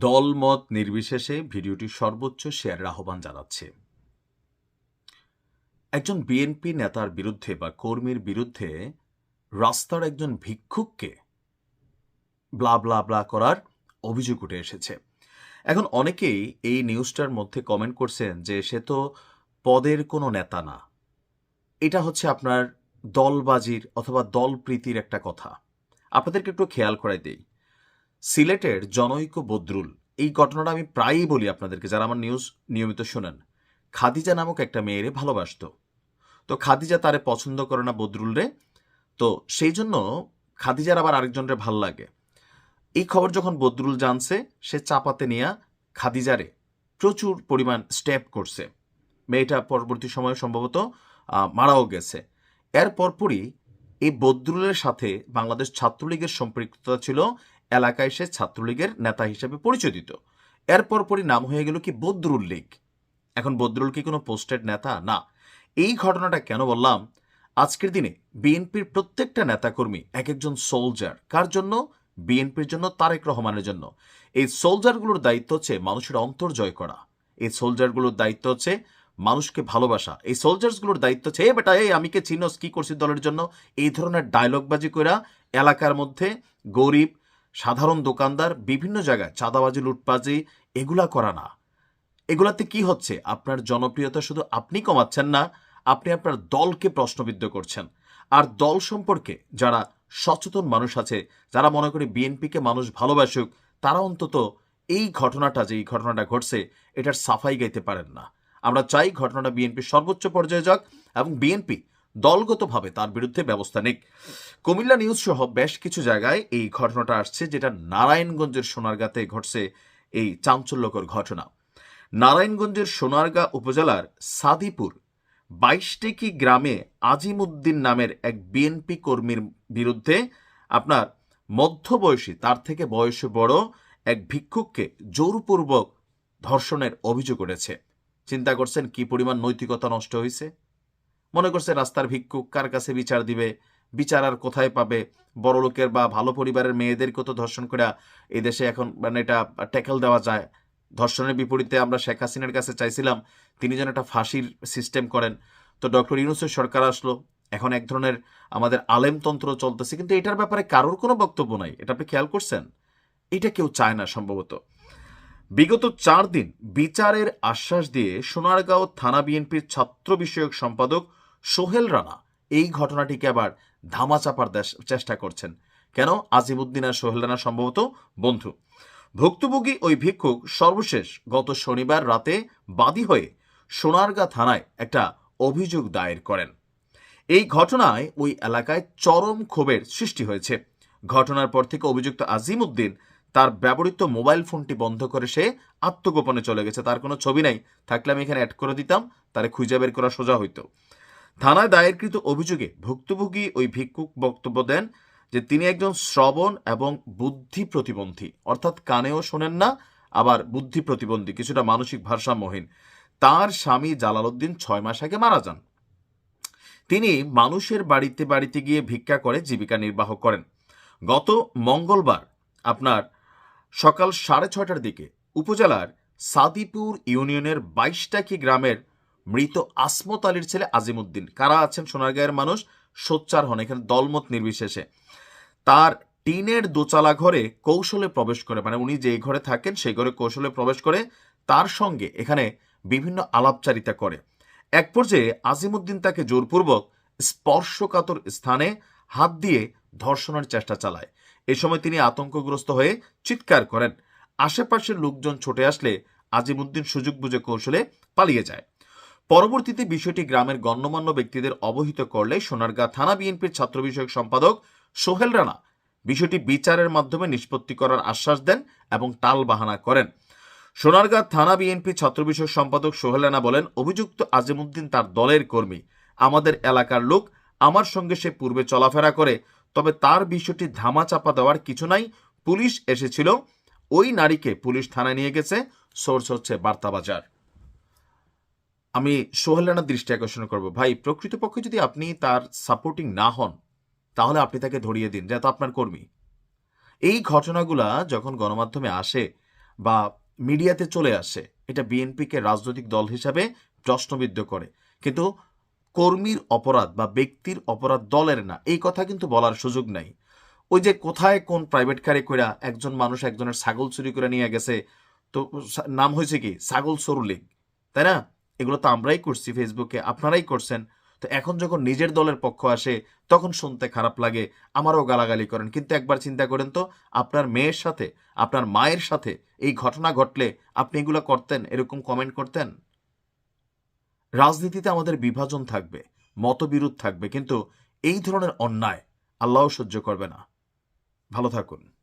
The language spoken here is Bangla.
দলমত নির্বিশেষে ভিডিওটি সর্বোচ্চ শেয়ারের আহ্বান জানাচ্ছে। একজন বিএনপি নেতার বিরুদ্ধে বা কর্মীর বিরুদ্ধে রাস্তার একজন ভিক্ষুককে ব্লা ব্লা ব্লা করার অভিযোগ উঠে এসেছে। এখন অনেকেই এই নিউজটার মধ্যে কমেন্ট করছেন যে সে তো পদের কোনো নেতা না। এটা হচ্ছে আপনার দলবাজির অথবা দলপ্রীতির একটা কথা। আপনাদেরকে একটু খেয়াল করাই দেই। সিলেটের জনৈক বদরুল। এই ঘটনাটা আমি প্রায়ই বলি আপনাদেরকে, যারা আমার নিউজ নিয়মিত শোনেন। খাদিজা নামক একটা মেয়েরে ভালোবাসতো। তো খাদিজা তারে পছন্দ করে না বদরুল রে। তো সেই জন্য খাদিজার আবার আরেকজনরে ভালো লাগে। এই খবর যখন বদরুল জানছে, সে চাপাতে নিয়ে খাদিজারে প্রচুর পরিমাণ স্টেপ করছে। মেয়েটা পরবর্তী সময়ে সম্ভবত মারাও গেছে। এর পরপরই এই বদরুলের সাথে বাংলাদেশ ছাত্রলীগের সম্পৃক্ততা ছিল এলাকায় সে ছাত্রলীগের নেতা হিসেবে পরিচয় দিত এর পরপরই নাম হয়ে গেল কি বদরুল লীগ। এখন বদরুল কি কোনো পোস্টেড নেতা? না। এই ঘটনাটা কেন বললাম? আজকের দিনে বিএনপির প্রত্যেকটা নেতাকর্মী এক একজন সোলজার কার জন্য? বিএনপির জন্য, তারেক রহমানের জন্য। এই সোলজারগুলোর দায়িত্ব হচ্ছে মানুষের অন্তর জয় করা। এই সোলজারগুলোর দায়িত্ব হচ্ছে মানুষকে ভালোবাসা। এই সোলজার্সগুলোর দায়িত্ব হচ্ছে, এ বেটা, এই আমি কে চিনস, কি করছি দলের জন্য? এই ধরনের ডায়লগবাজি করা এলাকার মধ্যে গরিব সাধারণ দোকানদার বিভিন্ন জায়গায় চাঁদাবাজি, লুটপাজি, এগুলা করা না। এগুলাতে কি হচ্ছে? আপনার জনপ্রিয়তা শুধু আপনি কমাচ্ছেন না, আপনি আপনার দলকে প্রশ্নবিদ্ধ করছেন। আর দল সম্পর্কে যারা সচেতন মানুষ আছে, যারা মনে করে বিএনপিকে মানুষ ভালোবাসুক, তারা অন্তত এই ঘটনাটা, যে এই ঘটনাটা ঘটছে, এটার সাফাই গাইতে পারেন না। আমরা চাই ঘটনাটা বিএনপির সর্বোচ্চ পর্যায়ে যাক এবং বিএনপি দলগতভাবে তার বিরুদ্ধে ব্যবস্থা নিক। কুমিল্লা নিউজ সহ বেশ কিছু জায়গায় এই ঘটনাটা আসছে, যেটা নারায়ণগঞ্জের সোনারগাঁতে ঘটছে এই চাঞ্চল্যকর ঘটনা। নারায়ণগঞ্জের সোনারগাঁ উপজেলার সাদিপুর বাইশটেকি গ্রামে আজিমুদ্দিন নামের এক বিএনপি কর্মীর বিরুদ্ধে আপনার মধ্যবয়সী, তার থেকে বয়সে বড় এক ভিক্ষুককে জোরপূর্বক ধর্ষণের অভিযোগ উঠেছে। চিন্তা করছেন কি পরিমাণ নৈতিকতা নষ্ট হয়েছে? মনে করছে রাস্তার ভিক্ষুক কার কাছে বিচার দিবে? বিচার আর কোথায় পাবে? বড় লোকের বা ভালো পরিবারের মেয়েদেরকে তো ধর্ষণ করে এই দেশে এখন মানে এটা ট্যাকেল দেওয়া যায়। ধর্ষণের বিপরীতে আমরা শেখ হাসিনার কাছে চাইছিলাম তিনি যেন একটা ফাঁসির সিস্টেম করেন। তো ডক্টর ইউনুসের সরকার আসলো। এখন এক ধরনের আমাদের আলেমতন্ত্র চলতেছে। কিন্তু এটার ব্যাপারে কারোর কোনো বক্তব্য নাই। এটা আপনি খেয়াল করছেন? এটা কেউ চায় না সম্ভবত। বিগত চার দিন বিচারের আশ্বাস দিয়ে সোনারগাঁও থানা বিএনপির ছাত্র বিষয়ক সম্পাদক সোহেল রানা, এই ঘটনাটিকে আবার ধামাচাপার দেশ- চেষ্টা করছেন। কেন? আজিমুদ্দিন আর সোহেল রানা সম্ভবত বন্ধু। ভুক্তভোগী ওই ভিক্ষুক সর্বশেষ গত শনিবার রাতে বাদী হয়ে সোনারগাঁ থানায় একটা অভিযোগ দায়ের করেন। এই ঘটনায় ওই এলাকায় চরম ক্ষোভের সৃষ্টি হয়েছে। ঘটনার পর থেকে অভিযুক্ত আজিমউদ্দিন তার ব্যবহৃত মোবাইল ফোনটি বন্ধ করে সে আত্মগোপনে চলে গেছে। তার কোনো ছবি নাই। থাকলে আমি এখানে অ্যাড করে দিতাম, তারে খুঁজে বের করা সোজা হইতো। থানায় দায়েরকৃত অভিযোগে ভুক্তভোগী ওই ভিক্ষুক বক্তব্য দেন যে তিনি একজন শ্রবণ এবং বুদ্ধি প্রতিবন্ধী। অর্থাৎ কানেও শোনেন না, আবার বুদ্ধি প্রতিবন্ধী, কিছুটা মানসিক ভারসাম্যহীন। তার স্বামী জালালউদ্দিন ছয় মাস আগে মারা যান। তিনি মানুষের বাড়িতে বাড়িতে গিয়ে ভিক্ষা করে জীবিকা নির্বাহ করেন। গত মঙ্গলবার আপনার সকাল সাড়ে ছয়টার দিকে উপজেলার সাদিপুর ইউনিয়নের বাইশটাকি গ্রামের মৃত আসমত আলীর ছেলে আজিমুদ্দিন। কারা আছেন সোনারগাঁয়ের মানুষ? সোচ্চার হন এখানে দলমত নির্বিশেষে। তার টিনের দোচালা ঘরে কৌশলে প্রবেশ করে মানে উনি যে ঘরে থাকেন সেই ঘরে কৌশলে প্রবেশ করে, তার সঙ্গে এখানে বিভিন্ন আলাপচারিতা করে। এক পর্যায়ে আজিমুদ্দিন তাকে জোরপূর্বক স্পর্শকাতর স্থানে হাত দিয়ে ধর্ষণের চেষ্টা চালায়। এ সময় তিনি আতঙ্কগ্রস্ত হয়ে চিৎকার করেন। আশেপাশের লোকজন ছুটে আসলে আজিমুদ্দিন সুযোগ বুঝে কৌশলে পালিয়ে যায়। পরবর্তীতে বিষয়টি গ্রামের গণ্যমান্য ব্যক্তিদের অবহিত করলে সোনারগাঁ থানা বিএনপির ছাত্র বিষয়ক সম্পাদক সোহেল রানা বিষয়টি বিচারের মাধ্যমে নিষ্পত্তি করার আশ্বাস দেন এবং টাল বাহানা করেন। সোনারগাঁ থানা বিএনপি ছাত্র বিষয়ক সম্পাদক সোহেল রানা বলেন, অভিযুক্ত আজিমুদ্দিন তার দলের কর্মী। আমাদের এলাকার লোক আমার সঙ্গে সে পূর্বে চলাফেরা করে, তবে তার বিষয়টি ধামাচাপা দেওয়ার কিছু নাই। পুলিশ এসেছিল। ওই নারীকে পুলিশ থানায় নিয়ে গেছে। সোর্স হচ্ছে বার্তাবাজার। আমি সোহেল রানার দৃষ্টি আকর্ষণ করব। ভাই, প্রকৃতপক্ষে যদি আপনি তার সাপোর্টিং না হন, তাহলে আপনি তাকে ধরিয়ে দিন যা তো আপনার কর্মী। এই ঘটনাগুলা যখন গণমাধ্যমে আসে বা মিডিয়াতে চলে আসে, এটা বিএনপিকে রাজনৈতিক দল হিসাবে প্রশ্নবিদ্ধ করে। কিন্তু কর্মীর অপরাধ বা ব্যক্তির অপরাধ দলের না, এই কথা কিন্তু বলার সুযোগ নাই। ওই যে কোথায় কোন প্রাইভেট কারে কইরা একজন মানুষ একজনের ছাগল চুরি করে নিয়ে গেছে, তো নাম হয়েছে কি? ছাগল সরুলিগ তাই না? এগুলো তো আমরাই করছি ফেসবুকে আপনারাই করছেন। তো এখন যখন নিজের দলের পক্ষ আসে, তখন শুনতে খারাপ লাগে, আমারও গালাগালি করেন। কিন্তু একবার চিন্তা করেন তো, আপনার মেয়ের সাথে, আপনার মায়ের সাথে এই ঘটনা ঘটলে আপনি এগুলো করতেন, এরকম কমেন্ট করতেন? রাজনীতিতে আমাদের বিভাজন থাকবে, মতবিরোধ থাকবে, কিন্তু এই ধরনের অন্যায় আল্লাহ সহ্য করবে না। ভালো থাকুন।